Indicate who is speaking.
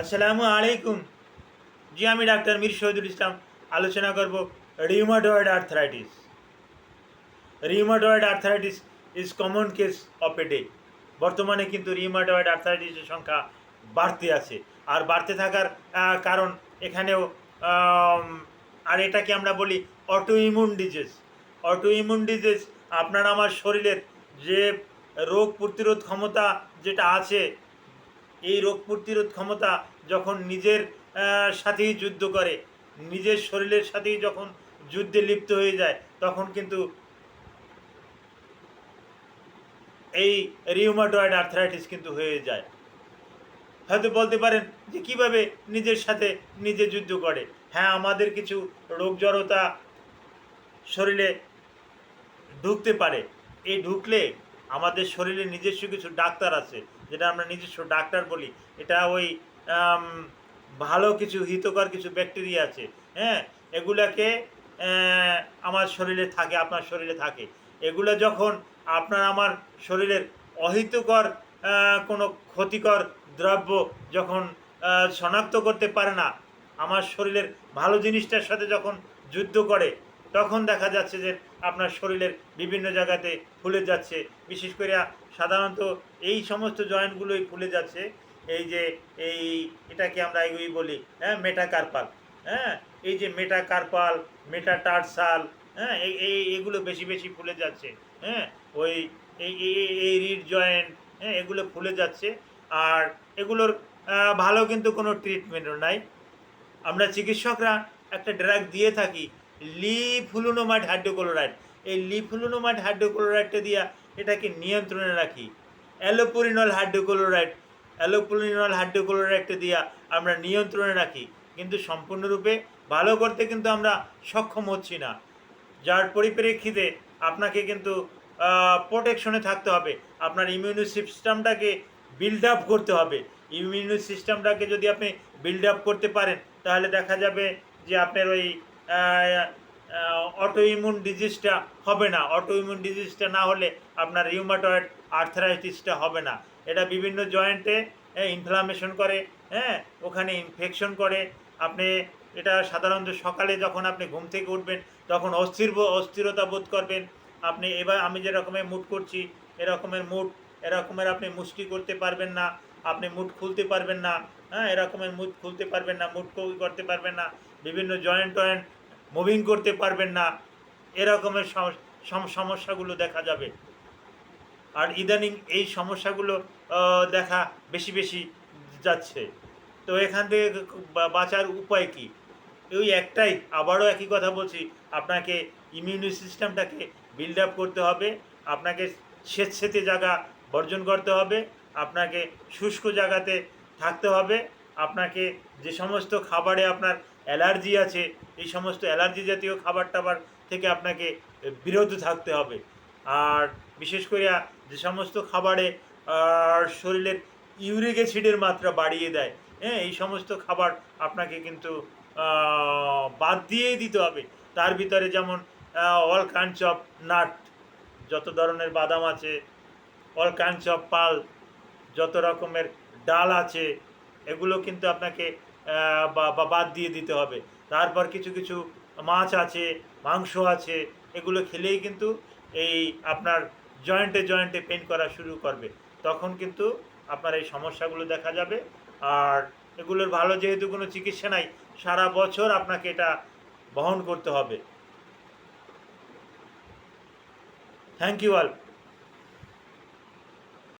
Speaker 1: আসসালামু আলাইকুম। জি, আমি ডাক্তার মীর শহীদুল ইসলাম। আলোচনা করব rheumatoid arthritis rheumatoid arthritis is common case of a day বর্তমানে কিন্তু রিউমাটয়েড আর্থারাইটিসের সংখ্যা বাড়তে আছে। আর বাড়তে থাকার কারণ এখানেও আর এটাকে আমরা বলি auto immune disease auto immune disease আপনার আমার শরীরের যে রোগ প্রতিরোধ ক্ষমতা যেটা আছে এই রোগ প্রতিরোধ ক্ষমতা যখন নিজের সাথেই যুদ্ধ করে, নিজের শরীরের সাথেই যখন যুদ্ধে লিপ্ত হয়ে যায়, তখন কিন্তু এই রিউমাটয়েড আর্থরাইটিস কিন্তু হয়ে যায়। হয়তো বলতে পারেন যে কীভাবে নিজের সাথে নিজে যুদ্ধ করে? হ্যাঁ আমাদের কিছু রোগ জড়তা শরীরে ঢুকতে পারে। এই ঢুকলে আমাদের শরীরে নিজস্ব কিছু ডাক্তার আছে। যেটা আমরা নিজস্ব ডাক্তার বলি, এটা ওই ভালো কিছু হিতকর কিছু ব্যাকটেরিয়া আছে হ্যাঁ? এগুলাকে আমার শরীরে থাকে, আপনার শরীরে থাকে। এগুলো যখন আপনার আমার শরীরের অহিতকর কোনো ক্ষতিকর দ্রব্য যখন শনাক্ত করতে পারে না, আমার শরীরের ভালো জিনিসটার সাথে যখন যুদ্ধ করে তখন দেখা যাচ্ছে যে আপনার শরীরের বিভিন্ন জায়গাতে ফুলে যাচ্ছে। বিশেষ করে সাধারণত এই সমস্ত জয়েন্টগুলোই ফুলে যাচ্ছে। এই যে এই এটাকে আমরা এগুলি বলি হ্যাঁ মেটাকার্পাল হ্যাঁ এই যে মেটাকার্পাল, মেটাটার্সাল হ্যাঁ এই এগুলো বেশি বেশি ফুলে যাচ্ছে হ্যাঁ ওই এই- এই রিড জয়েন্ট হ্যাঁ এগুলো ফুলে যাচ্ছে। আর এগুলোর ভালো কিন্তু কোনো ট্রিটমেন্টও নাই। আমরা চিকিৎসকরা একটা ড্রাগ দিয়ে থাকি লিফুলুনোমাইড হাইড্রোক্লোরাইড। এই লিফুলুনোমাইড হাইড্রোক্লোরাইডটা দিয়া এটাকে নিয়ন্ত্রণে রাখি। অ্যালোপোরিনল হাইড্রোক্লোরাইড অ্যালোপোরিনল হাইড্রোক্লোরাইডটা দিয়া আমরা নিয়ন্ত্রণে রাখি। কিন্তু সম্পূর্ণরূপে ভালো করতে কিন্তু আমরা সক্ষম হচ্ছি না। যার পরিপ্রেক্ষিতে আপনাকে কিন্তু প্রোটেকশনে থাকতে হবে। আপনার ইমিউনি সিস্টেমটাকে বিল্ড আপ করতে হবে। ইমিউনি সিস্টেমটাকে যদি আপনি বিল্ড আপ করতে পারেন, তাহলে দেখা যাবে যে আপনার ওই অটো ইমিউন ডিজিজটা হবে না। অটো ইমিউন ডিজিজটা না হলে আপনার রিউমাটয়েড আর্থারাইটিসটা হবে না। এটা বিভিন্ন জয়েন্টে ইনফ্লামেশন করে হ্যাঁ ওখানে ইনফেকশন করে। আপনি এটা সাধারণত সকালে যখন আপনি ঘুম থেকে উঠবেন, তখন অস্থির অস্থিরতা বোধ করবেন। আপনি এবার আমি যে রকমের মুড করছি এরকমের মুড এরকমের আপনি মুষ্টি করতে পারবেন না, আপনি মুড খুলতে পারবেন না হ্যাঁ এরকমের মুড খুলতে পারবেন না মুড করতে পারবেন না। বিভিন্ন জয়েন্ট টয়েন্ট মুভিং করতে পারবেন না। এরকমের সম- সম- সমস্যাগুলো দেখা যাবে। আর ইদানিং এই সমস্যাগুলো দেখা বেশি বেশি যাচ্ছে। তো এখান থেকে বাঁচার উপায় কি? ওই একটাই। আবারও একই কথা বলছি, আপনাকে ইমিউনি সিস্টেমটাকে বিল্ড আপ করতে হবে, আপনাকে স্বেচ্ছেতে জায়গা বর্জন করতে হবে, আপনাকে শুষ্ক জায়গাতে থাকতে হবে, আপনাকে যে সমস্ত খাবারে আপনার অ্যালার্জি আছে, এই সমস্ত অ্যালার্জি জাতীয় খাবার টাবার থেকে আপনাকে বিরত থাকতে হবে। আর বিশেষ করে যে সমস্ত খাবারে শরীরের ইউরিক অ্যাসিডের মাত্রা বাড়িয়ে দেয় হ্যাঁ এই সমস্ত খাবার আপনাকে কিন্তু বাদ দিয়েই দিতে হবে। তার ভিতরে যেমন অল কাইন্ডস অফ নাট, যত ধরনের বাদাম আছে অল কাইন্ডস অফ পাল, যত রকমের ডাল আছে, এগুলো কিন্তু আপনাকে বা বাদ দিয়ে দিতে হবে। তারপর কিছু কিছু মাছ আছে, মাংস আছে, এগুলো খেলেই কিন্তু এই আপনার জয়েন্টে জয়েন্টে পেন করা শুরু করবে। তখন কিন্তু আপনার এই সমস্যাগুলো দেখা যাবে। আর এগুলোর ভালো যেহেতু কোনো চিকিৎসা নাই, সারা বছর আপনাকে এটা বহন করতে হবে। Thank you all